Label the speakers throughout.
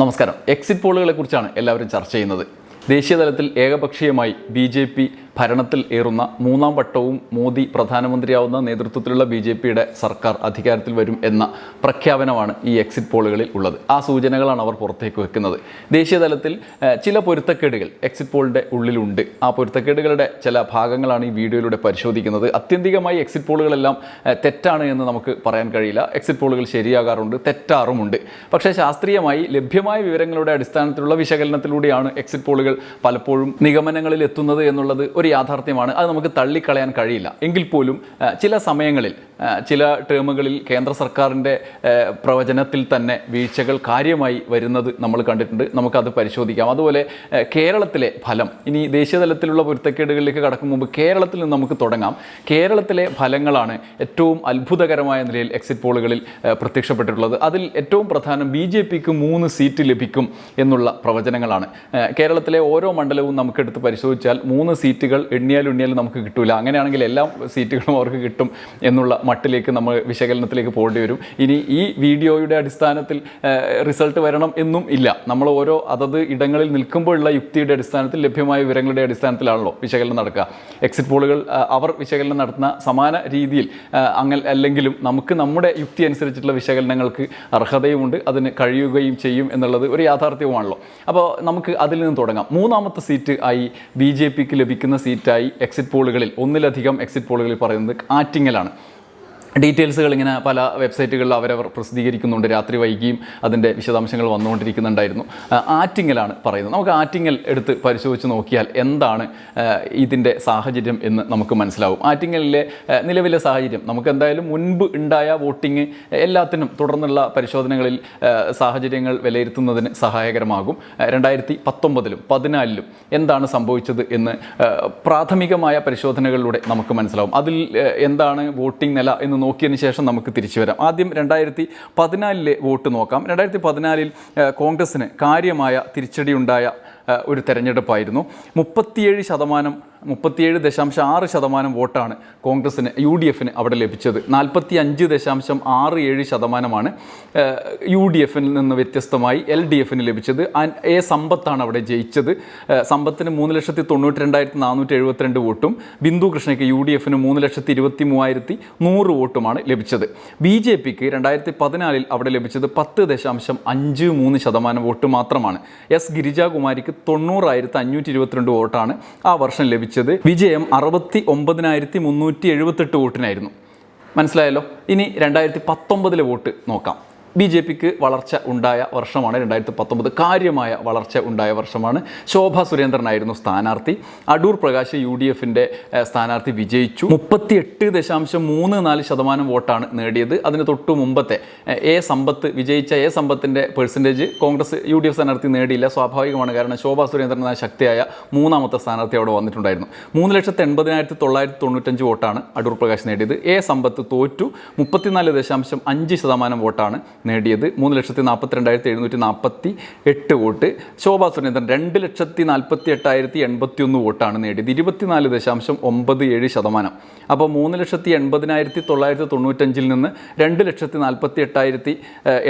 Speaker 1: നമസ്കാരം. എക്സിറ്റ് പോളുകളെക്കുറിച്ചാണ് എല്ലാവരും ചർച്ച ചെയ്യുന്നത്. ദേശീയ തലത്തിൽ ഏകപക്ഷീയമായി ബി ജെ പി ഭരണത്തിൽ ഏറുന്ന മൂന്നാം വട്ടവും മോദി പ്രധാനമന്ത്രിയാവുന്ന നേതൃത്വത്തിലുള്ള ബി ജെ പിയുടെ സർക്കാർ അധികാരത്തിൽ വരും എന്ന പ്രഖ്യാപനമാണ് ഈ എക്സിറ്റ് പോളുകളിൽ ഉള്ളത്. ആ സൂചനകളാണ് അവർ പുറത്തേക്ക് വെക്കുന്നത്. ദേശീയ തലത്തിൽ ചില പൊരുത്തക്കേടുകൾ എക്സിറ്റ് പോളിന്റെ ഉള്ളിലുണ്ട്. ആ പൊരുത്തക്കേടുകളുടെ ചില ഭാഗങ്ങളാണ് ഈ വീഡിയോയിലൂടെ പരിശോധിക്കുന്നത്. അത്യന്തികമായി എക്സിറ്റ് പോളുകളെല്ലാം തെറ്റാണ് എന്ന് നമുക്ക് പറയാൻ കഴിയില്ല. എക്സിറ്റ് പോളുകൾ ശരിയാകാറുണ്ട് തെറ്റാറുമുണ്ട്. പക്ഷേ ശാസ്ത്രീയമായി ലഭ്യമായ വിവരങ്ങളുടെ അടിസ്ഥാനത്തിലുള്ള വിശകലനത്തിലൂടെയാണ് എക്സിറ്റ് പോളുകൾ പലപ്പോഴും നിഗമനങ്ങളിൽ എത്തുന്നത് എന്നുള്ളത് ഒരു യാഥാർത്ഥ്യമാണ്. അത് നമുക്ക് തള്ളിക്കളയാൻ കഴിയില്ല. എങ്കിൽ പോലും ചില സമയങ്ങളിൽ ചില ടേമുകളിൽ കേന്ദ്ര സർക്കാരിന്റെ പ്രവചനത്തിൽ തന്നെ വീഴ്ചകൾ കാര്യമായി വരുന്നത് നമ്മൾ കണ്ടിട്ടുണ്ട്. നമുക്കത് പരിശോധിക്കാം. അതുപോലെ കേരളത്തിലെ ഫലം. ഇനി ദേശീയ തലത്തിലുള്ള പൊരുത്തക്കേടുകളിലേക്ക് കടക്കും മുമ്പ് കേരളത്തിൽ നിന്ന് നമുക്ക് തുടങ്ങാം. കേരളത്തിലെ ഫലങ്ങളാണ് ഏറ്റവും അത്ഭുതകരമായ നിലയിൽ എക്സിറ്റ് പോളുകളിൽ പ്രത്യക്ഷപ്പെട്ടിട്ടുള്ളത്. അതിൽ ഏറ്റവും പ്രധാനം ബി ജെ പിക്ക് മൂന്ന് സീറ്റ് ലഭിക്കും എന്നുള്ള പ്രവചനങ്ങളാണ്. കേരളത്തിലെ ഓരോ മണ്ഡലവും നമുക്കെടുത്ത് പരിശോധിച്ചാൽ മൂന്ന് സീറ്റുകൾ എണ്ണിയാലും എണ്ണിയാലും നമുക്ക് കിട്ടില്ല അങ്ങനെയാണെങ്കിൽ എല്ലാ സീറ്റുകളും അവർക്ക് കിട്ടും എന്നുള്ള മട്ടിലേക്ക് നമ്മൾ വിശകലനത്തിലേക്ക് പോകേണ്ടി വരും. ഇനി ഈ വീഡിയോയുടെ അടിസ്ഥാനത്തിൽ റിസൾട്ട് വരണം എന്നും ഇല്ല. നമ്മൾ ഓരോ അതത് ഇടങ്ങളിൽ നിൽക്കുമ്പോഴുള്ള യുക്തിയുടെ അടിസ്ഥാനത്തിൽ ലഭ്യമായ വിവരങ്ങളുടെ അടിസ്ഥാനത്തിലാണല്ലോ വിശകലനം നടക്കുക. എക്സിറ്റ് പോളുകൾ അവർ വിശകലനം നടത്തുന്ന സമാന രീതിയിൽ ആ, അങ്ങ അല്ലെങ്കിലും നമുക്ക് നമ്മുടെ യുക്തി അനുസരിച്ചിട്ടുള്ള വിശകലനങ്ങൾക്ക് അർഹതയുമുണ്ട്. അതിന് കഴിയുകയും ചെയ്യും എന്നുള്ളത് ഒരു യാഥാർത്ഥ്യവുമാണല്ലോ. അപ്പോൾ നമുക്ക് അതിൽ നിന്ന് തുടങ്ങാം. മൂന്നാമത്തെ സീറ്റ് ആയി ബി ജെ പിക്ക് ലഭിക്കുന്ന സീറ്റായി എക്സിറ്റ് പോളുകളിൽ ഒന്നിലധികം എക്സിറ്റ് പോളുകളിൽ പറയുന്നത് ആറ്റിങ്ങലാണ് ഡീറ്റെയിൽസുകൾ ഇങ്ങനെ പല വെബ്സൈറ്റുകളിലും അവരവർ പ്രസിദ്ധീകരിക്കുന്നുണ്ട്. രാത്രി വൈകിയും അതിന്റെ വിശദാംശങ്ങൾ വന്നുകൊണ്ടിരിക്കുന്നുണ്ടായിരുന്നു. ആറ്റിങ്ങലാണ് പറയുന്നത്. നമുക്ക് ആറ്റിങ്ങൽ എടുത്ത് പരിശോധിച്ച് നോക്കിയാൽ എന്താണ് ഇതിന്റെ സാഹചര്യം എന്ന് നമുക്ക് മനസ്സിലാവും. ആറ്റിങ്ങലിലെ നിലവിലെ സാഹചര്യം. നമുക്ക് എന്തായാലും മുൻപ് ഉണ്ടായ വോട്ടിംഗ് എല്ലാത്തിനും തുടർന്നുള്ള പരിശോധനകളിൽ സാഹചര്യങ്ങൾ വിലയിരുത്തുന്നതിന് സഹായകരമാകും. രണ്ടായിരത്തി പത്തൊമ്പതിലും പതിനാലിലും എന്താണ് സംഭവിച്ചത് എന്ന് പ്രാഥമികമായ പരിശോധനകളിലൂടെ നമുക്ക് മനസ്സിലാവും. അതിൽ എന്താണ് വോട്ടിംഗ് നില എന്ന് നോക്കിയതിന് ശേഷം നമുക്ക് തിരിച്ചു വരാം. ആദ്യം രണ്ടായിരത്തി പതിനാലിലെ വോട്ട് നോക്കാം. രണ്ടായിരത്തി പതിനാലിൽ കോൺഗ്രസ്സിന് കാര്യമായ തിരിച്ചടിയുണ്ടായ ഒരു തെരഞ്ഞെടുപ്പായിരുന്നു. മുപ്പത്തിയേഴ് ശതമാനം മുപ്പത്തിയേഴ് ദശാംശം ആറ് ശതമാനം വോട്ടാണ് കോൺഗ്രസ്സിന് യു ഡി എഫിന് അവിടെ ലഭിച്ചത്. നാൽപ്പത്തി അഞ്ച് ദശാംശം ആറ് ഏഴ് ശതമാനമാണ് യു ഡി എഫിൽ നിന്ന് വ്യത്യസ്തമായി എൽ ഡി എഫിന് ലഭിച്ചത് എ സമ്പത്താണ് അവിടെ ജയിച്ചത്. സമ്പത്തിന് മൂന്ന് ലക്ഷത്തി തൊണ്ണൂറ്റി രണ്ടായിരത്തി നാനൂറ്റി എഴുപത്തിരണ്ട് വോട്ടും ബിന്ദു കൃഷ്ണയ്ക്ക് യു ഡി എഫിന് മൂന്ന് ലക്ഷത്തി ഇരുപത്തി മൂവായിരത്തി നൂറ് വോട്ടുമാണ് ലഭിച്ചത്. ബി ജെ പിക്ക് രണ്ടായിരത്തി പതിനാലിൽ അവിടെ ലഭിച്ചത് പത്ത് ദശാംശം അഞ്ച് മൂന്ന് ശതമാനം വോട്ട് മാത്രമാണ്. എസ് ഗിരിജാകുമാരിക്ക് തൊണ്ണൂറായിരത്തി അഞ്ഞൂറ്റി ഇരുപത്തിരണ്ട് വോട്ടാണ് ആ വർഷം ലഭിച്ചത്. വിജയം അറുപത്തി ഒമ്പതിനായിരത്തി മുന്നൂറ്റി എഴുപത്തെട്ട് വോട്ടിനായിരുന്നു. മനസ്സിലായല്ലോ? ഇനി രണ്ടായിരത്തി പത്തൊമ്പതിലെ വോട്ട് നോക്കാം. ബി ജെ പിക്ക് വളർച്ച ഉണ്ടായ വർഷമാണ് രണ്ടായിരത്തി പത്തൊമ്പത് കാര്യമായ വളർച്ച ഉണ്ടായ വർഷമാണ്. ശോഭ സുരേന്ദ്രനായിരുന്നു സ്ഥാനാർത്ഥി. അടൂർ പ്രകാശ് യു ഡി എഫിന്റെ സ്ഥാനാർത്ഥി വിജയിച്ചു. മുപ്പത്തി എട്ട് ദശാംശം മൂന്ന് നാല് ശതമാനം വോട്ടാണ് നേടിയത്. അതിന് തൊട്ടു മുമ്പത്തെ എ സമ്പത്ത് വിജയിച്ച എ സമ്പത്തിന്റെ percentage Congress U D F സ്ഥാനാർത്ഥി നേടിയില്ല. സ്വാഭാവികമാണ്. കാരണം ശോഭ സുരേന്ദ്രൻ എന്ന ശക്തിയായ മൂന്നാമത്തെ സ്ഥാനാർത്ഥി അവിടെ വന്നിട്ടുണ്ടായിരുന്നു. മൂന്ന് ലക്ഷത്തി എൺപതിനായിരത്തി തൊള്ളായിരത്തി തൊണ്ണൂറ്റഞ്ച് വോട്ടാണ് അടൂർ പ്രകാശ് നേടിയത്. എ സമ്പത്ത് തോറ്റു. മുപ്പത്തിനാല് ദശാംശം അഞ്ച് ശതമാനം വോട്ടാണ് നേടിയത് മൂന്ന് ലക്ഷത്തി നാൽപ്പത്തി രണ്ടായിരത്തി എഴുന്നൂറ്റി നാൽപ്പത്തി എട്ട് വോട്ട്. ശോഭാ സുരേന്ദ്രൻ രണ്ട് ലക്ഷത്തി നാൽപ്പത്തി എട്ടായിരത്തി എൺപത്തി ഒന്ന് വോട്ടാണ് നേടിയത്. ഇരുപത്തിനാല് ദശാംശം ഒമ്പത് ഏഴ് ശതമാനം. അപ്പോൾ മൂന്ന് ലക്ഷത്തി എൺപതിനായിരത്തി തൊള്ളായിരത്തി തൊണ്ണൂറ്റഞ്ചിൽ നിന്ന് രണ്ട് ലക്ഷത്തി നാൽപ്പത്തി എട്ടായിരത്തി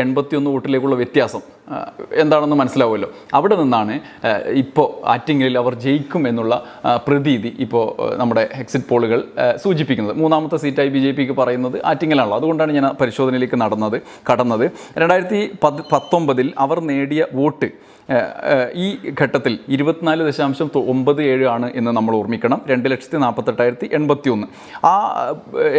Speaker 1: എൺപത്തി ഒന്ന് വോട്ടിലേക്കുള്ള വ്യത്യാസം എന്താണെന്ന് മനസ്സിലാവുമല്ലോ. അവിടെ നിന്നാണ് ഇപ്പോൾ ആറ്റിങ്ങലിൽ അവർ ജയിക്കും എന്നുള്ള പ്രതീതി ഇപ്പോൾ നമ്മുടെ എക്സിറ്റ് പോളുകൾ സൂചിപ്പിക്കുന്നത്. മൂന്നാമത്തെ സീറ്റായി ബി ജെ പിക്ക് പറയുന്നത് ആറ്റിങ്ങലാണല്ലോ. അതുകൊണ്ടാണ് ഞാൻ പരിശോധനയിലേക്ക് നടന്നത് കടന്നത്. രണ്ടായിരത്തി പത് പത്തൊമ്പതിൽ അവർ നേടിയ വോട്ട് ഈ ഘട്ടത്തിൽ ഇരുപത്തിനാല് ദശാംശം ഒമ്പത് ഏഴ് ആണ് എന്ന് നമ്മൾ ഓർമ്മിക്കണം. രണ്ട് ലക്ഷത്തി നാൽപ്പത്തെട്ടായിരത്തി എൺപത്തി ഒന്ന് ആ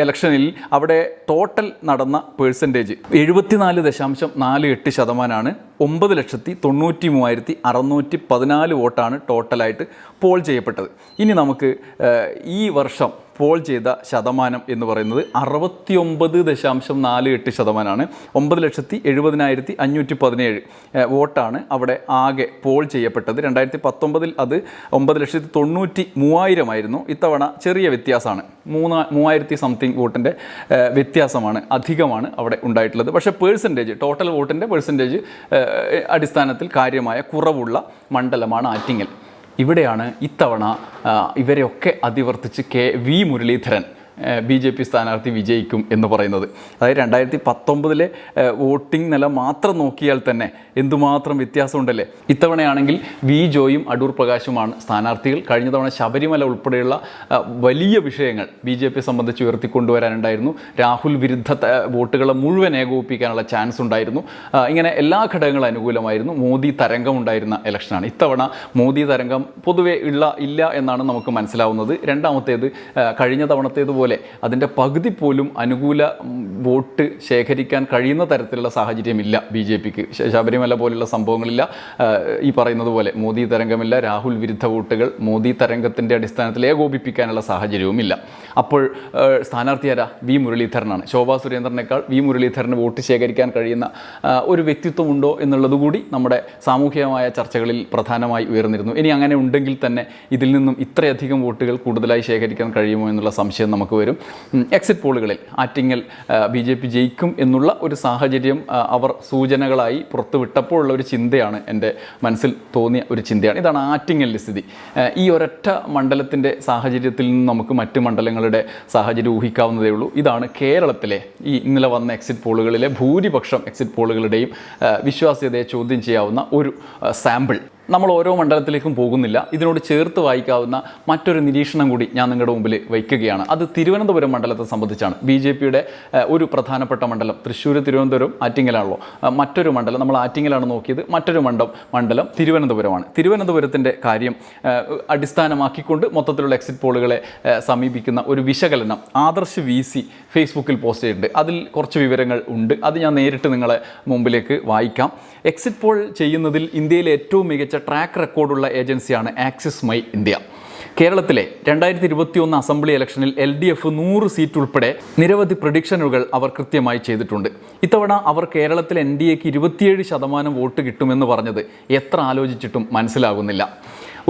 Speaker 1: ഇലക്ഷനിൽ അവിടെ ടോട്ടൽ നടന്ന പേഴ്സന്റേജ് എഴുപത്തിനാല് ദശാംശം നാല് എട്ട് ശതമാനമാണ് ഒമ്പത് ലക്ഷത്തി തൊണ്ണൂറ്റി മൂവായിരത്തി അറുന്നൂറ്റി പതിനാല് വോട്ടാണ് ടോട്ടലായിട്ട് പോൾ ചെയ്യപ്പെട്ടത്. ഇനി നമുക്ക് ഈ വർഷം പോൾ ചെയ്ത ശതമാനം എന്ന് പറയുന്നത് അറുപത്തി ഒമ്പത് ദശാംശം നാല് എട്ട് ശതമാനമാണ് ഒമ്പത് ലക്ഷത്തി എഴുപതിനായിരത്തി അഞ്ഞൂറ്റി പതിനേഴ് വോട്ടാണ് അവിടെ ആകെ പോൾ ചെയ്യപ്പെട്ടത്. രണ്ടായിരത്തി പത്തൊമ്പതിൽ അത് ഒമ്പത് ലക്ഷത്തി തൊണ്ണൂറ്റി മൂവായിരമായിരുന്നു ഇത്തവണ ചെറിയ വ്യത്യാസമാണ്. മൂന്ന് മൂവായിരത്തി സംതിങ് വോട്ടിന്റെ വ്യത്യാസമാണ്. അധികമാണ് അവിടെ ഉണ്ടായിട്ടുള്ളത്. പക്ഷേ പേഴ്സന്റേജ് ടോട്ടൽ വോട്ടിന്റെ പേഴ്സന്റേജ് അടിസ്ഥാനത്തിൽ കാര്യമായ കുറവുള്ള മണ്ഡലമാണ് ആറ്റിങ്ങൽ. ഇവിടെയാണ് ഇത്തവണ ഇവരെയൊക്കെ അതിവർത്തിച്ച് K V Muraleedharan B J P സ്ഥാനാർത്ഥി വിജയിക്കും എന്ന് പറയുന്നത്. അതായത് രണ്ടായിരത്തി പത്തൊമ്പതിലെ വോട്ടിംഗ് നില മാത്രം നോക്കിയാൽ തന്നെ എന്തുമാത്രം വ്യത്യാസമുണ്ടല്ലേ? ഇത്തവണയാണെങ്കിൽ വി ജോയും അടൂർ പ്രകാശുമാണ് സ്ഥാനാർത്ഥികൾ. കഴിഞ്ഞ തവണ ശബരിമല ഉൾപ്പെടെയുള്ള വലിയ വിഷയങ്ങൾ ബി ജെ പി സംബന്ധിച്ച് ഉയർത്തിക്കൊണ്ടുവരാനുണ്ടായിരുന്നു. രാഹുൽ വിരുദ്ധ വോട്ടുകളെ മുഴുവൻ ഏകോപിപ്പിക്കാനുള്ള ചാൻസ് ഉണ്ടായിരുന്നു. ഇങ്ങനെ എല്ലാ ഘടകങ്ങളും അനുകൂലമായിരുന്നു. മോദി തരംഗം ഉണ്ടായിരുന്ന ഇലക്ഷനാണ്. ഇത്തവണ മോദി തരംഗം പൊതുവെ ഉള്ള ഇല്ല എന്നാണ് നമുക്ക് മനസ്സിലാവുന്നത്. രണ്ടാമത്തേത് കഴിഞ്ഞ തവണത്തേതുപോലെ അതിന്റെ പകുതി പോലും അനുകൂല വോട്ട് ശേഖരിക്കാൻ കഴിയുന്ന തരത്തിലുള്ള സാഹചര്യമില്ല ബി ജെ പിക്ക്. ശബരിമല പോലുള്ള സംഭവങ്ങളില്ല. ഈ പറയുന്നത് പോലെ മോദി തരംഗമില്ല രാഹുൽ വിരുദ്ധ വോട്ടുകൾ മോദി തരംഗത്തിന്റെ അടിസ്ഥാനത്തിൽ ഏകോപിപ്പിക്കാനുള്ള സാഹചര്യവുമില്ല. അപ്പോൾ സ്ഥാനാർത്ഥി ആരാ? വി മുരളീധരനാണ്. ശോഭാ സുരേന്ദ്രനേക്കാൾ വി മുരളീധരന് വോട്ട് ശേഖരിക്കാൻ കഴിയുന്ന ഒരു വ്യക്തിത്വമുണ്ടോ എന്നുള്ളതുകൂടി നമ്മുടെ സാമൂഹികമായ ചർച്ചകളിൽ പ്രധാനമായി ഉയർന്നിരുന്നു. ഇനി അങ്ങനെ ഉണ്ടെങ്കിൽ തന്നെ ഇതിൽ നിന്നും ഇത്രയധികം വോട്ടുകൾ കൂടുതലായി ശേഖരിക്കാൻ കഴിയുമോ എന്നുള്ള സംശയം നമുക്ക് വരും. എക്സിറ്റ് പോളുകളിൽ ആറ്റിങ്ങൽ ബി ജെ പി ജയിക്കും എന്നുള്ള ഒരു സാഹചര്യം അവർ സൂചനകളായി പുറത്തുവിട്ടപ്പോഴുള്ള ഒരു ചിന്തയാണ് എന്റെ മനസ്സിൽ തോന്നിയ ഒരു ചിന്തയാണ്. ഇതാണ് ആറ്റിങ്ങലിന്റെ സ്ഥിതി. ഈ ഒരൊറ്റ മണ്ഡലത്തിന്റെ സാഹചര്യത്തിൽ നിന്ന് നമുക്ക് മറ്റ് മണ്ഡലങ്ങളുടെ സാഹചര്യം ഊഹിക്കാവുന്നതേ ഉള്ളൂ. ഇതാണ് കേരളത്തിലെ ഈ ഇന്നലെ വന്ന എക്സിറ്റ് പോളുകളിലെ ഭൂരിപക്ഷം എക്സിറ്റ് പോളുകളുടെയും വിശ്വാസ്യതയെ ചോദ്യം ചെയ്യാവുന്ന ഒരു സാമ്പിൾ നമ്മൾ ഓരോ മണ്ഡലത്തിലേക്കും പോകുന്നില്ല. ഇതിനോട് ചേർത്ത് വായിക്കാവുന്ന മറ്റൊരു നിരീക്ഷണം കൂടി ഞാൻ നിങ്ങളുടെ മുമ്പിൽ വയ്ക്കുകയാണ്. അത് തിരുവനന്തപുരം മണ്ഡലത്തെ സംബന്ധിച്ചാണ്. ബി ജെ പിയുടെ ഒരു പ്രധാനപ്പെട്ട മണ്ഡലം തൃശ്ശൂർ തിരുവനന്തപുരം ആറ്റിങ്ങലാണല്ലോ മറ്റൊരു മണ്ഡലം നമ്മൾ ആറ്റിങ്ങലാണ് നോക്കിയത്. മറ്റൊരു മണ്ഡലം മണ്ഡലം തിരുവനന്തപുരമാണ്. തിരുവനന്തപുരത്തിന്റെ കാര്യം അടിസ്ഥാനമാക്കിക്കൊണ്ട് മൊത്തത്തിലുള്ള എക്സിറ്റ് പോളുകളെ സമീപിക്കുന്ന ഒരു വിശകലനം ആദർശ് വി സി ഫേസ്ബുക്കിൽ പോസ്റ്റ് ചെയ്തിട്ടുണ്ട്. അതിൽ കുറച്ച് വിവരങ്ങൾ ഉണ്ട്. അത് ഞാൻ നേരിട്ട് നിങ്ങളെ മുമ്പിലേക്ക് വായിക്കാം. എക്സിറ്റ് പോൾ ചെയ്യുന്നതിൽ ഇന്ത്യയിലെ ഏറ്റവും മികച്ച ട്രാക്ക് റെക്കോർഡുള്ള ഏജൻസിയാണ് ആക്സിസ് മൈ ഇന്ത്യ കേരളത്തിലെ രണ്ടായിരത്തി ഇരുപത്തി ഒന്ന് അസംബ്ലി ഇലക്ഷനിൽ എൽ ഡി എഫ് നൂറ് സീറ്റ് ഉൾപ്പെടെ നിരവധി പ്രഡിക്ഷനുകൾ അവർ കൃത്യമായി ചെയ്തിട്ടുണ്ട്. ഇത്തവണ അവർ കേരളത്തിൽ എൻ ഡി എക്ക് ഇരുപത്തിയേഴ് ശതമാനം വോട്ട് കിട്ടുമെന്ന് പറഞ്ഞത് എത്ര ആലോചിച്ചിട്ടും മനസ്സിലാകുന്നില്ല.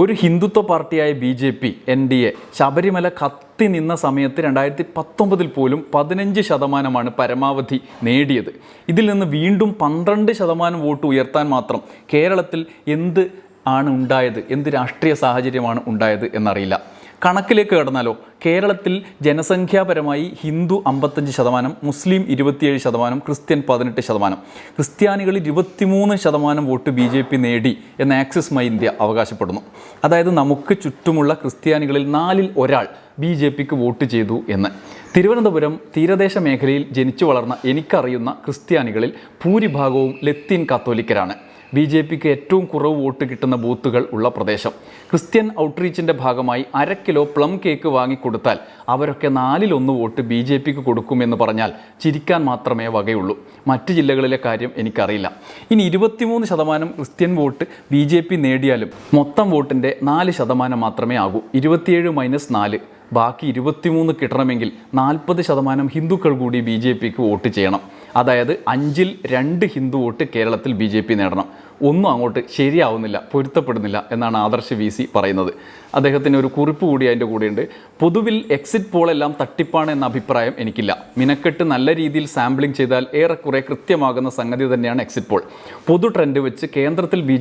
Speaker 1: ഒരു Hindutva പാർട്ടിയായ B J P N D A Sabarimala കത്തി നിന്ന സമയത്ത് രണ്ടായിരത്തി പത്തൊമ്പതിൽ പോലും പതിനഞ്ച് ശതമാനമാണ് പരമാവധി നേടിയത്. ഇതിൽ നിന്ന് വീണ്ടും പന്ത്രണ്ട് ശതമാനം വോട്ട് ഉയർത്താൻ മാത്രം കേരളത്തിൽ എന്ത് ആണ് ഉണ്ടായത്? എന്ത് രാഷ്ട്രീയ സാഹചര്യമാണ് ഉണ്ടായത് എന്നറിയില്ല. കണക്കിലേക്ക് കടന്നാലോ? കേരളത്തിൽ ജനസംഖ്യാപരമായി ഹിന്ദു അമ്പത്തഞ്ച് ശതമാനം മുസ്ലിം ഇരുപത്തിയേഴ് ശതമാനം ക്രിസ്ത്യൻ പതിനെട്ട് ശതമാനം. ക്രിസ്ത്യാനികൾ ഇരുപത്തിമൂന്ന് ശതമാനം വോട്ട് ബി ജെ പി നേടി എന്ന് ആക്സിസ് മൈ ഇന്ത്യ അവകാശപ്പെടുന്നു. അതായത് നമുക്ക് ചുറ്റുമുള്ള ക്രിസ്ത്യാനികളിൽ നാലിൽ ഒരാൾ ബി ജെ പിക്ക് വോട്ട് ചെയ്തു എന്ന്. തിരുവനന്തപുരം തീരദേശ മേഖലയിൽ ജനിച്ചു വളർന്ന എനിക്കറിയുന്ന ക്രിസ്ത്യാനികളിൽ ഭൂരിഭാഗവും ലത്തീൻ കത്തോലിക്കരാണ്. ബി ജെ പിക്ക് ഏറ്റവും കുറവ് വോട്ട് കിട്ടുന്ന ബൂത്തുകൾ ഉള്ള പ്രദേശം. ക്രിസ്ത്യൻ ഔട്ട്റീച്ചിന്റെ ഭാഗമായി അര കിലോ പ്ലം കേക്ക് വാങ്ങിക്കൊടുത്താൽ അവരൊക്കെ നാലിലൊന്ന് വോട്ട് ബി ജെ പിക്ക് കൊടുക്കുമെന്ന് പറഞ്ഞാൽ ചിരിക്കാൻ മാത്രമേ വകയുള്ളൂ. മറ്റ് ജില്ലകളിലെ കാര്യം എനിക്കറിയില്ല. ഇനി ഇരുപത്തിമൂന്ന് ശതമാനം Christian vote B J P നേടിയാലും മൊത്തം വോട്ടിന്റെ നാല് ശതമാനം മാത്രമേ ആകൂ. ഇരുപത്തിയേഴ് മൈനസ് നാല്. ബാക്കി ഇരുപത്തിമൂന്ന് കിട്ടണമെങ്കിൽ നാൽപ്പത് ശതമാനം ഹിന്ദുക്കൾ കൂടി ബി ജെ പിക്ക് വോട്ട് ചെയ്യണം. അതായത് അഞ്ചിൽ രണ്ട് ഹിന്ദു വോട്ട് കേരളത്തിൽ ബി ജെ പി നേടണം. ഒന്നും അങ്ങോട്ട് ശരിയാവുന്നില്ല പൊരുത്തപ്പെടുന്നില്ല എന്നാണ് ആദർശ് വി സി പറയുന്നത്. അദ്ദേഹത്തിന് ഒരു കുറിപ്പ് കൂടി അതിന്റെ കൂടെയുണ്ട്. പൊതുവിൽ എക്സിറ്റ് പോളെല്ലാം തട്ടിപ്പാണ് എന്ന അഭിപ്രായം എനിക്കില്ല. മിനക്കെട്ട് നല്ല രീതിയിൽ സാമ്പിളിംഗ് ചെയ്താൽ ഏറെക്കുറെ കൃത്യമാകുന്ന സംഗതി തന്നെയാണ് എക്സിറ്റ് പോൾ പൊതു ട്രെൻഡ് വെച്ച് കേന്ദ്രത്തിൽ ബി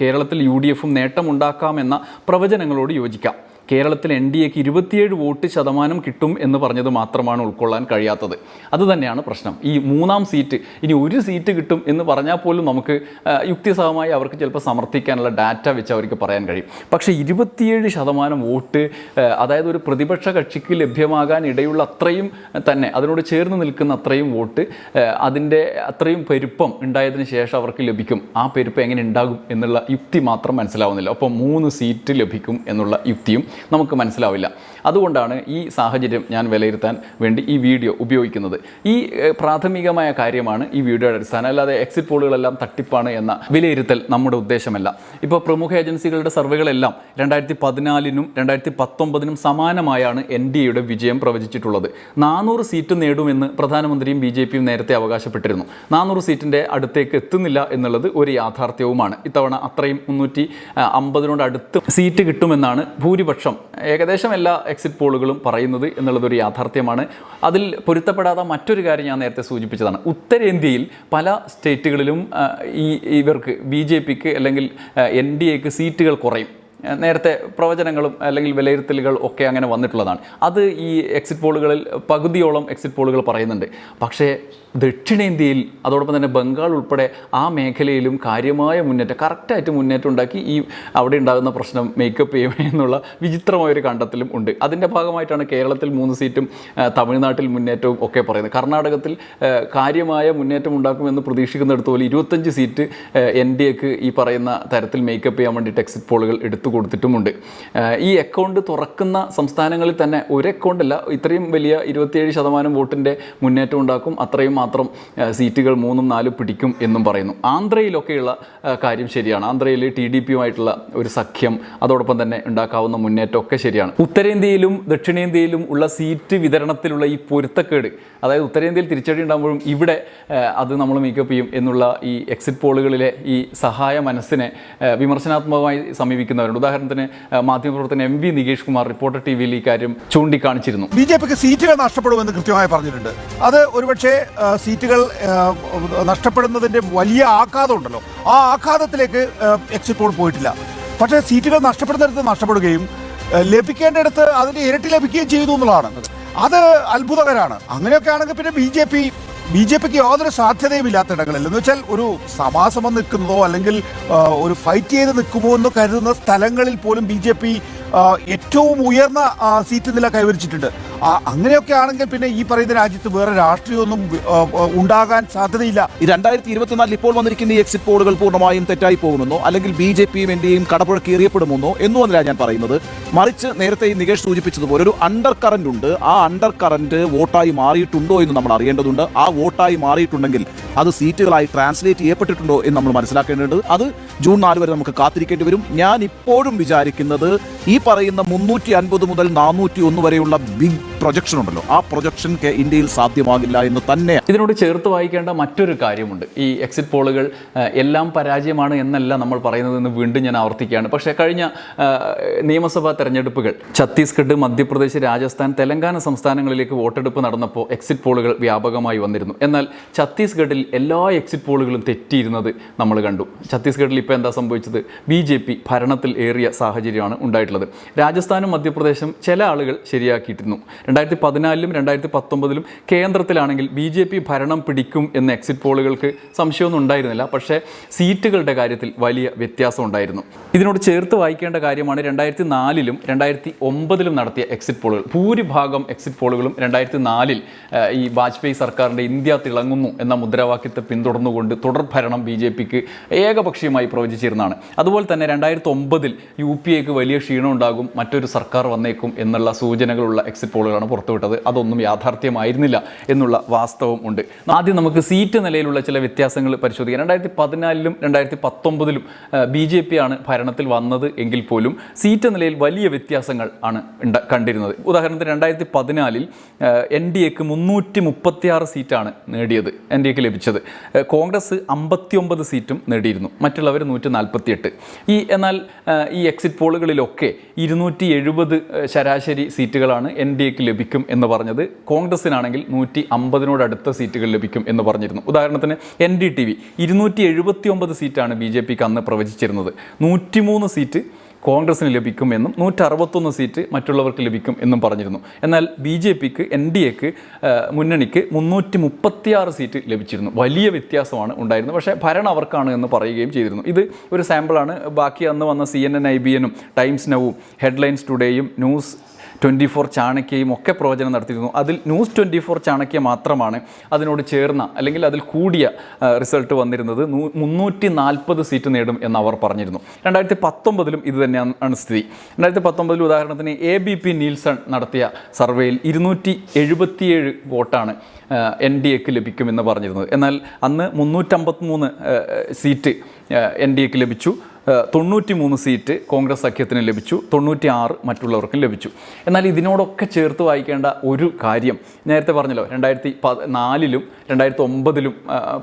Speaker 1: കേരളത്തിൽ യു ഡി എഫും നേട്ടമുണ്ടാക്കാമെന്ന പ്രവചനങ്ങളോട് യോജിക്കാം. കേരളത്തിൽ എൻ ഡി എക്ക് ഇരുപത്തിയേഴ് വോട്ട് ശതമാനം കിട്ടും എന്ന് പറഞ്ഞത് മാത്രമാണ് ഉൾക്കൊള്ളാൻ കഴിയാത്തത്. അതുതന്നെയാണ് പ്രശ്നം. ഈ മൂന്നാം സീറ്റ് ഇനി ഒരു സീറ്റ് കിട്ടും എന്ന് പറഞ്ഞാൽ പോലും നമുക്ക് യുക്തിസഹമായി അവർക്ക് ചിലപ്പോൾ സമർത്ഥിക്കാനുള്ള ഡാറ്റ വെച്ച് അവർക്ക് പറയാൻ കഴിയും. പക്ഷേ ഇരുപത്തിയേഴ് ശതമാനം വോട്ട് അതായത് ഒരു പ്രതിപക്ഷ കക്ഷിക്ക് ലഭ്യമാകാൻ ഇടയുള്ള അത്രയും തന്നെ അതിനോട് ചേർന്ന് നിൽക്കുന്ന അത്രയും വോട്ട് അതിന്റെ അത്രയും പെരുപ്പം ഉണ്ടായതിനു ശേഷം അവർക്ക് ലഭിക്കും. ആ പെരുപ്പം എങ്ങനെ ഉണ്ടാകും എന്നുള്ള യുക്തി മാത്രം മനസ്സിലാവുന്നില്ല. അപ്പോൾ മൂന്ന് സീറ്റ് ലഭിക്കും എന്നുള്ള യുക്തിയും നമുക്ക് മനസ്സിലാവില്ല. അതുകൊണ്ടാണ് ഈ സാഹചര്യം ഞാൻ വിലയിരുത്താൻ വേണ്ടി ഈ വീഡിയോ ഉപയോഗിക്കുന്നത്. ഈ പ്രാഥമികമായ കാര്യമാണ് ഈ വീഡിയോയുടെ അടിസ്ഥാനം. അല്ലാതെ എക്സിറ്റ് പോളുകളെല്ലാം തട്ടിപ്പാണ് എന്ന വിലയിരുത്തൽ നമ്മുടെ ഉദ്ദേശമല്ല. ഇപ്പോൾ പ്രമുഖ ഏജൻസികളുടെ സർവേകളെല്ലാം രണ്ടായിരത്തി പതിനാലിനും രണ്ടായിരത്തി പത്തൊമ്പതിനും സമാനമായാണ് എൻ ഡി എയുടെ വിജയം പ്രവചിച്ചിട്ടുള്ളത്. നാനൂറ് സീറ്റ് നേടുമെന്ന് പ്രധാനമന്ത്രിയും ബി ജെ പിയും നേരത്തെ അവകാശപ്പെട്ടിരുന്നു. നാനൂറ് സീറ്റിന്റെ അടുത്തേക്ക് എത്തുന്നില്ല എന്നുള്ളത് ഒരു യാഥാർത്ഥ്യവുമാണ്. ഇത്തവണ അത്രയും മുന്നൂറ്റി അമ്പതിനോട് അടുത്ത് സീറ്റ് കിട്ടുമെന്നാണ് ഭൂരിപക്ഷം ഏകദേശം എല്ലാ എക്സിറ്റ് പോളുകളും പറയുന്നത് എന്നുള്ളതൊരു യാഥാർത്ഥ്യമാണ്. അതിൽ പൊരുത്തപ്പെടാത്ത മറ്റൊരു കാര്യം ഞാൻ നേരത്തെ സൂചിപ്പിച്ചതാണ്. ഉത്തരേന്ത്യയിൽ പല സ്റ്റേറ്റുകളിലും ഈ ഇവർക്ക് ബി ജെ പിക്ക് അല്ലെങ്കിൽ എൻ ഡി എക്ക് സീറ്റുകൾ കുറയും. നേരത്തെ പ്രവചനങ്ങളും അല്ലെങ്കിൽ വിലയിരുത്തലുകൾ ഒക്കെ അങ്ങനെ വന്നിട്ടുള്ളതാണ്. അത് ഈ എക്സിറ്റ് പോളുകളിൽ പകുതിയോളം എക്സിറ്റ് പോളുകൾ പറയുന്നുണ്ട്. പക്ഷേ ദക്ഷിണേന്ത്യയിൽ അതോടൊപ്പം തന്നെ ബംഗാൾ ഉൾപ്പെടെ ആ മേഖലയിലും കാര്യമായ മുന്നേറ്റം കറക്റ്റായിട്ട് മുന്നേറ്റം ഉണ്ടാക്കി ഈ അവിടെ ഉണ്ടാകുന്ന പ്രശ്നം മേക്കപ്പ് ചെയ്യും എന്നുള്ള വിചിത്രമായൊരു കണ്ടെത്തലും ഉണ്ട്. അതിന്റെ ഭാഗമായിട്ടാണ് കേരളത്തിൽ മൂന്ന് സീറ്റും തമിഴ്നാട്ടിൽ മുന്നേറ്റവും ഒക്കെ പറയുന്നത്. കർണാടകത്തിൽ കാര്യമായ മുന്നേറ്റം ഉണ്ടാക്കുമെന്ന് പ്രതീക്ഷിക്കുന്നിടത്തോലെ ഇരുപത്തഞ്ച് സീറ്റ് എൻ ഡി എക്ക് ഈ പറയുന്ന തരത്തിൽ മേക്കപ്പ് ചെയ്യാൻ വേണ്ടിയിട്ട് എക്സിറ്റ് പോളുകൾ എടുത്തു. കൊടുത്തിട്ടുമുണ്ട്. ഈ അക്കൗണ്ട് തുറക്കുന്ന സംസ്ഥാനങ്ങളിൽ തന്നെ ഒരു അക്കൗണ്ടല്ല ഇത്രയും വലിയ ഇരുപത്തിയേഴ് ശതമാനം വോട്ടിന്റെ മുന്നേറ്റം ഉണ്ടാക്കും. അത്രയും മാത്രം സീറ്റുകൾ മൂന്നും നാലും പിടിക്കും എന്നും പറയുന്നു. ആന്ധ്രയിലൊക്കെയുള്ള കാര്യം ശരിയാണ്. ആന്ധ്രയിൽ ടി ഡി പിയുമായിട്ടുള്ള ഒരു സഖ്യം അതോടൊപ്പം തന്നെ ഉണ്ടാക്കാവുന്ന മുന്നേറ്റം ഒക്കെ ശരിയാണ്. ഉത്തരേന്ത്യയിലും ദക്ഷിണേന്ത്യയിലും ഉള്ള സീറ്റ് വിതരണത്തിലുള്ള ഈ പൊരുത്തക്കേട് അതായത് ഉത്തരേന്ത്യയിൽ തിരിച്ചടി ഉണ്ടാകുമ്പോഴും ഇവിടെ അത് നമ്മൾ മേക്കപ്പ് ചെയ്യും എന്നുള്ള ഈ എക്സിറ്റ് പോളുകളിലെ ഈ സഹായ മനസ്സിനെ വിമർശനാത്മകമായി സമീപിക്കുന്നവരുണ്ട്. ഉദാഹരണത്തിന് മാധ്യമപ്രവർത്തകൻ M V Nikesh Kumar reporter T വിയിൽ ഈ കാര്യം ചൂണ്ടിക്കാണിച്ചിരുന്നു.
Speaker 2: ബി ജെ പിക്ക് സീറ്റുകൾ നഷ്ടപ്പെടുമെന്ന് കൃത്യമായി പറഞ്ഞിട്ടുണ്ട്. അത് ഒരുപക്ഷെ സീറ്റുകൾ നഷ്ടപ്പെടുന്നതിന്റെ വലിയ ആഘാതം ഉണ്ടല്ലോ. ആ ആഘാതത്തിലേക്ക് എക്സിറ്റ് പോൾ പോയിട്ടില്ല. പക്ഷേ സീറ്റുകൾ നഷ്ടപ്പെടുന്നിടത്ത് നഷ്ടപ്പെടുകയും ലഭിക്കേണ്ടിടത്ത് അതിന്റെ ഇരട്ടി ലഭിക്കുകയും ചെയ്തു എന്നുള്ളതാണ്. അത് അത്ഭുതകരമാണ്. അങ്ങനെയൊക്കെ ആണെങ്കിൽ പിന്നെ B J P B J പിക്ക് യാതൊരു സാധ്യതയും ഇല്ലാത്ത ഇടങ്ങളിൽ എന്ന് വെച്ചാൽ ഒരു സമാസമം നിൽക്കുന്നതോ അല്ലെങ്കിൽ ഒരു ഫൈറ്റ് ചെയ്ത് നിൽക്കുമോ എന്ന് കരുതുന്ന സ്ഥലങ്ങളിൽ പോലും ബി ഏറ്റവും ഉയർന്ന സീറ്റ് നില കൈവരിച്ചിട്ടുണ്ട്. അങ്ങനെയൊക്കെ ആണെങ്കിൽ പിന്നെ ഈ പറയുന്ന രാജ്യത്ത് വേറെ രാഷ്ട്രീയമൊന്നും ഉണ്ടാകാൻ സാധ്യതയില്ല.
Speaker 3: രണ്ടായിരത്തി ഇരുപത്തിനാലിൽ ഇപ്പോൾ വന്നിരിക്കുന്ന ഈ എക്സിറ്റ് പോളുകൾ പൂർണമായും തെറ്റായി പോകുമെന്നോ അല്ലെങ്കിൽ ബി ജെ പിയും എന്റെയും കടപ്പുഴക്ക് എറിയപ്പെടുമെന്നോ എന്നും അല്ല ഞാൻ പറയുന്നത്. മറിച്ച് നേരത്തെ ഈ നികേഷ് സൂചിപ്പിച്ചതുപോലെ ഒരു അണ്ടർ കറന്റ് ഉണ്ട്. ആ അണ്ടർ കറന്റ് വോട്ടായി മാറിയിട്ടുണ്ടോ എന്ന് നമ്മൾ അറിയേണ്ടതുണ്ട്. ആ വോട്ടായി മാറിയിട്ടുണ്ടെങ്കിൽ അത് സീറ്റുകളായി ട്രാൻസ്ലേറ്റ് ചെയ്യപ്പെട്ടിട്ടുണ്ടോ എന്ന് നമ്മൾ മനസ്സിലാക്കേണ്ടതുണ്ട്. അത് ജൂൺ നാല് വരെ നമുക്ക് കാത്തിരിക്കേണ്ടി വരും. ഞാൻ ഇപ്പോഴും വിചാരിക്കുന്നത് ഈ പറയുന്ന മുന്നൂറ്റി അൻപത് മുതൽ നാനൂറ്റി ഒന്ന് വരെയുള്ള ബിഗ് പ്രൊജക്ഷൻ ഉണ്ടല്ലോ. ആ പ്രൊജക്ഷൻ ഇന്ത്യയിൽ സാധ്യമാകില്ല എന്ന് തന്നെ
Speaker 1: ഇതിനോട് ചേർത്ത് വായിക്കേണ്ട മറ്റൊരു കാര്യമുണ്ട്. ഈ എക്സിറ്റ് പോളുകൾ എല്ലാം പരാജയമാണ് എന്നല്ല നമ്മൾ പറയുന്നതെന്ന് വീണ്ടും ഞാൻ ആവർത്തിക്കുകയാണ്. പക്ഷേ കഴിഞ്ഞ നിയമസഭാ തെരഞ്ഞെടുപ്പുകൾ ഛത്തീസ്ഗഡ് മധ്യപ്രദേശ് രാജസ്ഥാൻ തെലങ്കാന സംസ്ഥാനങ്ങളിലേക്ക് വോട്ടെടുപ്പ് നടന്നപ്പോൾ എക്സിറ്റ് പോളുകൾ വ്യാപകമായി വന്നിരുന്നു. എന്നാൽ ഛത്തീസ്ഗഡിൽ എല്ലാ എക്സിറ്റ് പോളുകളും തെറ്റിയിരുന്നത് നമ്മൾ കണ്ടു. ഛത്തീസ്ഗഡിൽ ഇപ്പോൾ എന്താ സംഭവിച്ചത്? ബി ജെ പി ഭരണത്തിൽ ഏറിയ സാഹചര്യമാണ് ഉണ്ടായിട്ടുള്ളത്. രാജസ്ഥാനും മധ്യപ്രദേശും ചില ആളുകൾ ശരിയാക്കിയിട്ടിരുന്നു. രണ്ടായിരത്തി പതിനാലിലും രണ്ടായിരത്തി പത്തൊമ്പതിലും കേന്ദ്രത്തിലാണെങ്കിൽ ബി ജെ പി ഭരണം പിടിക്കും എന്ന എക്സിറ്റ് പോളുകൾക്ക് സംശയമൊന്നും ഉണ്ടായിരുന്നില്ല. പക്ഷേ സീറ്റുകളുടെ കാര്യത്തിൽ വലിയ വ്യത്യാസം ഉണ്ടായിരുന്നു. ഇതിനോട് ചേർത്ത് വായിക്കേണ്ട കാര്യമാണ് രണ്ടായിരത്തി നാലിലും രണ്ടായിരത്തി ഒമ്പതിലും നടത്തിയ എക്സിറ്റ് പോളുകൾ ഭൂരിഭാഗം എക്സിറ്റ് പോളുകളും രണ്ടായിരത്തി നാലിൽ ഈ വാജ്പേയി സർക്കാരിന്റെ ഇന്ത്യ തിളങ്ങുന്നു എന്ന മുദ്രാവാക്യത്തെ പിന്തുടർന്നുകൊണ്ട് തുടർ ഭരണം ബി ജെ പിക്ക് ഏകപക്ഷീയമായി പ്രവചിച്ചിരുന്നതാണ്. അതുപോലെ തന്നെ രണ്ടായിരത്തി ഒമ്പതിൽ യു പി എക്ക് വലിയ ക്ഷീണം ഉണ്ടാകും മറ്റൊരു സർക്കാർ വന്നേക്കും എന്നുള്ള സൂചനകളുള്ള എക്സിറ്റ് പോളുകളാണ് പുറത്തുവിട്ടത്. അതൊന്നും യാഥാർത്ഥ്യമായിരുന്നില്ല എന്നുള്ള വാസ്തവം ഉണ്ട്. ആദ്യം നമുക്ക് സീറ്റ് നിലയിലുള്ള ചില വ്യത്യാസങ്ങൾ പരിശോധിക്കാം. രണ്ടായിരത്തി പതിനാലിലും രണ്ടായിരത്തി പത്തൊമ്പതിലും ബി ജെ പി ആണ് ഭരണത്തിൽ വന്നത് എങ്കിൽ പോലും സീറ്റ് നിലയിൽ വലിയ വ്യത്യാസങ്ങൾ ആണ് കണ്ടിരുന്നത്. ഉദാഹരണത്തിന് രണ്ടായിരത്തി പതിനാലിൽ എൻ ഡി എക്ക് മുന്നൂറ്റി മുപ്പത്തിയാറ് സീറ്റാണ് നേടിയത് എൻ ഡി എക്ക് ലഭിച്ചത്. കോൺഗ്രസ് അമ്പത്തിയൊമ്പത് സീറ്റും നേടിയിരുന്നു. മറ്റുള്ളവർ നൂറ്റി നാൽപ്പത്തിയെട്ട് ഈ എന്നാൽ ഈ എക്സിറ്റ് പോളുകളിലൊക്കെ ഇരുന്നൂറ്റി എഴുപത് ശരാശരി സീറ്റുകളാണ് എൻ ഡി എക്ക് ലഭിക്കും എന്ന് പറഞ്ഞത് കോൺഗ്രസിനാണെങ്കിൽ നൂറ്റി അമ്പതിനോടടുത്ത സീറ്റുകൾ ലഭിക്കും എന്ന് പറഞ്ഞിരുന്നു. ഉദാഹരണത്തിന് എൻ ഡി ടി വി ഇരുന്നൂറ്റി എഴുപത്തി ഒമ്പത് സീറ്റാണ് ബി ജെ പിക്ക് അന്ന് പ്രവചിച്ചിരുന്നത്. നൂറ്റിമൂന്ന് സീറ്റ് കോൺഗ്രസിന് ലഭിക്കുമെന്നും നൂറ്റി അറുപത്തൊന്ന് സീറ്റ് മറ്റുള്ളവർക്ക് ലഭിക്കും എന്നും പറഞ്ഞിരുന്നു. എന്നാൽ ബി ജെ പിക്ക് എൻ ഡി എക്ക് മുന്നണിക്ക് മുന്നൂറ്റി മുപ്പത്തിയാറ് സീറ്റ് ലഭിച്ചിരുന്നു. വലിയ വ്യത്യാസമാണ് ഉണ്ടായിരുന്നത്. പക്ഷേ ഭരണം അവർക്കാണ് എന്ന് പറയുകയും ചെയ്തിരുന്നു. ഇത് ഒരു സാമ്പിളാണ്. ബാക്കി അന്ന് വന്ന C N N I B എനും Times നവും ഹെഡ്ലൈൻസ് ടുഡേയും ന്യൂസ് ട്വന്റി ഫോർ ചാണക്യയും ഒക്കെ പ്രവചനം നടത്തിയിരുന്നു. അതിൽ ന്യൂസ് ട്വന്റി ഫോർ ചാണക്യ മാത്രമാണ് അതിനോട് ചേർന്ന അല്ലെങ്കിൽ അതിൽ കൂടിയ റിസൾട്ട് വന്നിരുന്നത്. മുന്നൂറ്റി നാൽപ്പത് സീറ്റ് നേടും എന്ന് അവർ പറഞ്ഞിരുന്നു. രണ്ടായിരത്തി പത്തൊമ്പതിലും ഇത് തന്നെയാണ് സ്ഥിതി. രണ്ടായിരത്തി പത്തൊമ്പതിൽ ഉദാഹരണത്തിന് എ ബി പി നീൽസൺ നടത്തിയ സർവേയിൽ ഇരുന്നൂറ്റി എഴുപത്തിയേഴ് വോട്ടാണ് എൻ ഡി എക്ക് ലഭിക്കുമെന്ന് പറഞ്ഞിരുന്നത്. എന്നാൽ അന്ന് മുന്നൂറ്റമ്പത്തിമൂന്ന് സീറ്റ് എൻ ഡി എക്ക് ലഭിച്ചു. തൊണ്ണൂറ്റി മൂന്ന് സീറ്റ് കോൺഗ്രസ് സഖ്യത്തിന് ലഭിച്ചു തൊണ്ണൂറ്റി ആറ് മറ്റുള്ളവർക്കും ലഭിച്ചു. എന്നാൽ ഇതിനോടൊക്കെ ചേർത്ത് വായിക്കേണ്ട ഒരു കാര്യം നേരത്തെ പറഞ്ഞല്ലോ രണ്ടായിരത്തി നാലിലും രണ്ടായിരത്തി ഒമ്പതിലും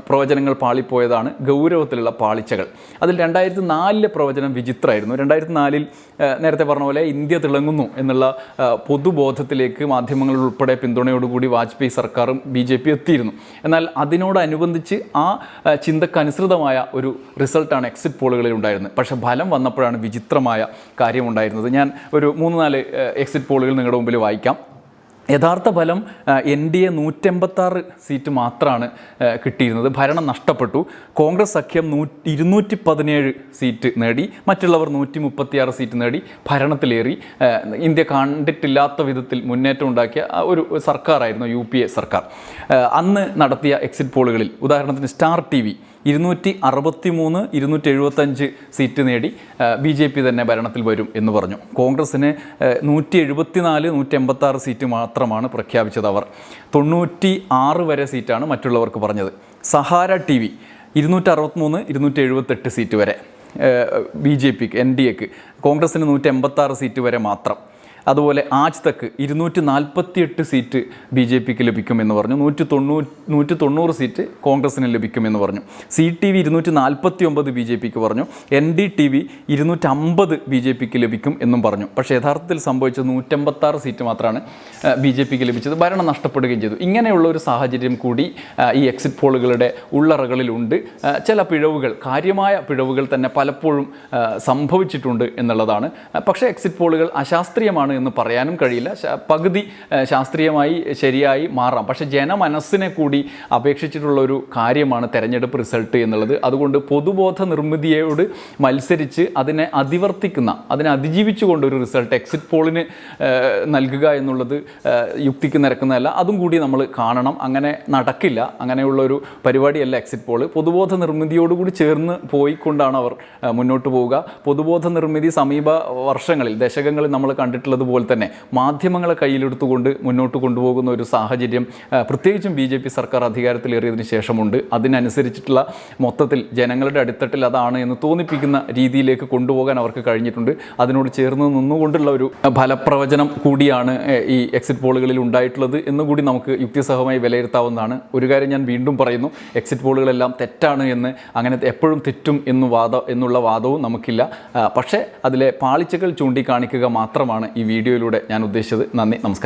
Speaker 1: പ്രവചനങ്ങൾ പാളിപ്പോയതാണ് ഗൗരവത്തിലുള്ള പാളിച്ചകൾ. അതിൽ രണ്ടായിരത്തി നാലിലെ പ്രവചനം വിചിത്രമായിരുന്നു. രണ്ടായിരത്തി നാലിൽ നേരത്തെ പറഞ്ഞ പോലെ ഇന്ത്യ തിളങ്ങുന്നു എന്നുള്ള പൊതുബോധത്തിലേക്ക് മാധ്യമങ്ങൾ ഉൾപ്പെടെ പിന്തുണയോടുകൂടി വാജ്പേയി സർക്കാരും ബി ജെ പി എത്തിയിരുന്നു. എന്നാൽ അതിനോടനുബന്ധിച്ച് ആ, ചിന്തക്കനുസൃതമായ ഒരു റിസൾട്ടാണ് എക്സിറ്റ് പോളുകളിൽ ഉണ്ടായിരുന്നത് എന്ന് പക്ഷേ ഫലം വന്നപ്പോഴാണ് വിചിത്രമായ കാര്യമുണ്ടായിരുന്നത്. ഞാൻ ഒരു മൂന്ന് നാല് എക്സിറ്റ് പോളുകൾ നിങ്ങളുടെ മുമ്പിൽ വായിക്കാം. യഥാർത്ഥ ഫലം എൻ ഡി എ നൂറ്റെൺപത്താറ് സീറ്റ് മാത്രമാണ് കിട്ടിയിരുന്നത്. ഭരണം നഷ്ടപ്പെട്ടു. കോൺഗ്രസ് സഖ്യം നൂ ഇരുന്നൂറ്റി പതിനേഴ് സീറ്റ് നേടി. മറ്റുള്ളവർ നൂറ്റി മുപ്പത്തിയാറ് സീറ്റ് നേടി. ഭരണത്തിലേറി. ഇന്ത്യ കണ്ടിട്ടില്ലാത്ത വിധത്തിൽ മുന്നേറ്റം ഉണ്ടാക്കിയ ഒരു സർക്കാരായിരുന്നു യു സർക്കാർ. അന്ന് നടത്തിയ എക്സിറ്റ് പോളുകളിൽ ഉദാഹരണത്തിന് സ്റ്റാർ ടി ഇരുന്നൂറ്റി അറുപത്തി മൂന്ന് ഇരുന്നൂറ്റി എഴുപത്തഞ്ച് സീറ്റ് നേടി ബി ജെ പി തന്നെ ഭരണത്തിൽ വരും എന്ന് പറഞ്ഞു. കോൺഗ്രസ്സിന് നൂറ്റി എഴുപത്തിനാല് നൂറ്റി എൺപത്താറ് സീറ്റ് മാത്രമാണ് പ്രഖ്യാപിച്ചത് അവർ. തൊണ്ണൂറ്റി ആറ് വരെ സീറ്റാണ് മറ്റുള്ളവർക്ക് പറഞ്ഞത്. സഹാര ടി വി ഇരുന്നൂറ്റി അറുപത്തിമൂന്ന് ഇരുന്നൂറ്റി എഴുപത്തെട്ട് സീറ്റ് വരെ ബി ജെ പിക്ക് എൻ ഡി എക്ക്. കോൺഗ്രസ്സിന് നൂറ്റി എൺപത്താറ് സീറ്റ് വരെ മാത്രം. അതുപോലെ ആജ് തക്ക് ഇരുന്നൂറ്റി നാൽപ്പത്തിയെട്ട് സീറ്റ് ബി ജെ പിക്ക് ലഭിക്കുമെന്ന് പറഞ്ഞു. നൂറ്റി തൊണ്ണൂറ്റി നൂറ്റി തൊണ്ണൂറ് സീറ്റ് കോൺഗ്രസിന് ലഭിക്കുമെന്ന് പറഞ്ഞു. സി ടി വി ഇരുന്നൂറ്റി നാൽപ്പത്തി ഒമ്പത് ബി ജെ പിക്ക് പറഞ്ഞു. എൻ ഡി ടി വി ഇരുന്നൂറ്റമ്പത് ബി ജെ പിക്ക് ലഭിക്കും എന്നും പറഞ്ഞു. പക്ഷേ യഥാർത്ഥത്തിൽ സംഭവിച്ചത് നൂറ്റമ്പത്താറ് സീറ്റ് മാത്രമാണ് ബി ജെ പിക്ക് ലഭിച്ചത്. ഭരണം നഷ്ടപ്പെടുകയും ചെയ്തു. ഇങ്ങനെയുള്ള ഒരു സാഹചര്യം കൂടി ഈ എക്സിറ്റ് പോളുകളുടെ ഉള്ളറകളിലുണ്ട്. ചില പിഴവുകൾ കാര്യമായ പിഴവുകൾ തന്നെ പലപ്പോഴും സംഭവിച്ചിട്ടുണ്ട് എന്നുള്ളതാണ്. പക്ഷേ എക്സിറ്റ് പോളുകൾ അശാസ്ത്രീയമാണ് എന്ന് പറയാനും കഴിയില്ല. പകുതി ശാസ്ത്രീയമായി ശരിയായി മാറാം. പക്ഷേ ജനമനസ്സിനെ കൂടി അപേക്ഷിച്ചിട്ടുള്ള ഒരു കാര്യമാണ് തെരഞ്ഞെടുപ്പ് റിസൾട്ട് എന്നുള്ളത്. അതുകൊണ്ട് പൊതുബോധ നിർമ്മിതിയോട് മത്സരിച്ച് അതിനെ അതിവർത്തിക്കുന്ന അതിനെ അതിജീവിച്ചുകൊണ്ട് ഒരു റിസൾട്ട് എക്സിറ്റ് പോളിന് നൽകുക എന്നുള്ളത് യുക്തിക്ക് നിരക്കുന്നതല്ല. അതും കൂടി നമ്മൾ കാണണം. അങ്ങനെ നടക്കില്ല. അങ്ങനെയുള്ള ഒരു പരിപാടിയല്ല എക്സിറ്റ് പോൾ പൊതുബോധ നിർമ്മിതിയോടുകൂടി ചേർന്ന് പോയിക്കൊണ്ടാണ് അവർ മുന്നോട്ട് പോവുക. പൊതുബോധ നിർമ്മിതി സമീപ വർഷങ്ങളിൽ ദശകങ്ങളിൽ നമ്മൾ കണ്ടിട്ടുള്ളത് പോലെ തന്നെ മാധ്യമങ്ങളെ കയ്യിലെടുത്തുകൊണ്ട് മുന്നോട്ട് കൊണ്ടുപോകുന്ന ഒരു സാഹചര്യം പ്രത്യേകിച്ചും ബി ജെ പി സർക്കാർ അധികാരത്തിലേറിയതിന് ശേഷമുണ്ട്. അതിനനുസരിച്ചിട്ടുള്ള മൊത്തത്തിൽ ജനങ്ങളുടെ അടിത്തട്ടിൽ അതാണ് എന്ന് തോന്നിപ്പിക്കുന്ന രീതിയിലേക്ക് കൊണ്ടുപോകാൻ അവർക്ക് കഴിഞ്ഞിട്ടുണ്ട്. അതിനോട് ചേർന്ന് നിന്നുകൊണ്ടുള്ള ഒരു ഫലപ്രവചനം കൂടിയാണ് ഈ എക്സിറ്റ് പോളുകളിൽ ഉണ്ടായിട്ടുള്ളത്. എന്നുകൂടി നമുക്ക് യുക്തിസഹമായി വിലയിരുത്താവുന്നതാണ്. ഒരു കാര്യം ഞാൻ വീണ്ടും പറയുന്നു എക്സിറ്റ് പോളുകളെല്ലാം തെറ്റാണ് എന്ന് അങ്ങനെ എപ്പോഴും തെറ്റും എന്ന് വാദം എന്നുള്ള വാദവും നമുക്കില്ല. പക്ഷേ അതിലെ പാളിച്ചകൾ ചൂണ്ടിക്കാണിക്കുക മാത്രമാണ് ഈ വീഡിയോയിലൂടെ ഞാൻ ഉദ്ദേശിച്ചത് നന്ദി നമസ്കാരം.